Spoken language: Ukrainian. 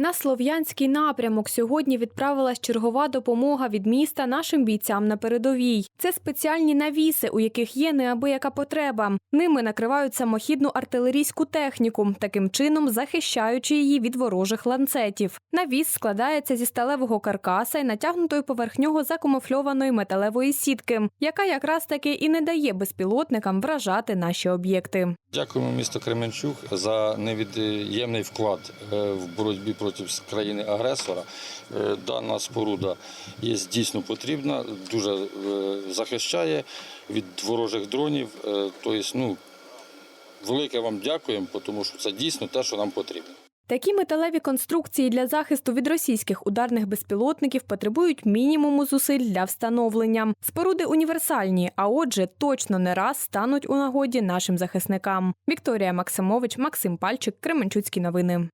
На слов'янський напрямок сьогодні відправилась чергова допомога від міста нашим бійцям на передовій. Це спеціальні навіси, у яких є неабияка потреба. Ними накривають самохідну артилерійську техніку, таким чином захищаючи її від ворожих ланцетів. Навіс складається зі сталевого каркаса і натягнутої поверх нього закамуфльованої металевої сітки, яка якраз таки і не дає безпілотникам вражати наші об'єкти. Дякуємо місту Кременчук за невід'ємний вклад е, в боротьбі проти країни-агресора. Е, Дана споруда є дійсно потрібна, дуже е, захищає від ворожих дронів. Тобто, ну, велике вам дякуємо, тому що це дійсно те, що нам потрібно. Такі металеві конструкції для захисту від російських ударних безпілотників потребують мінімуму зусиль для встановлення. Споруди універсальні, а отже, точно не раз стануть у нагоді нашим захисникам. Вікторія Максимович, Максим Пальчик, Кременчуцькі новини.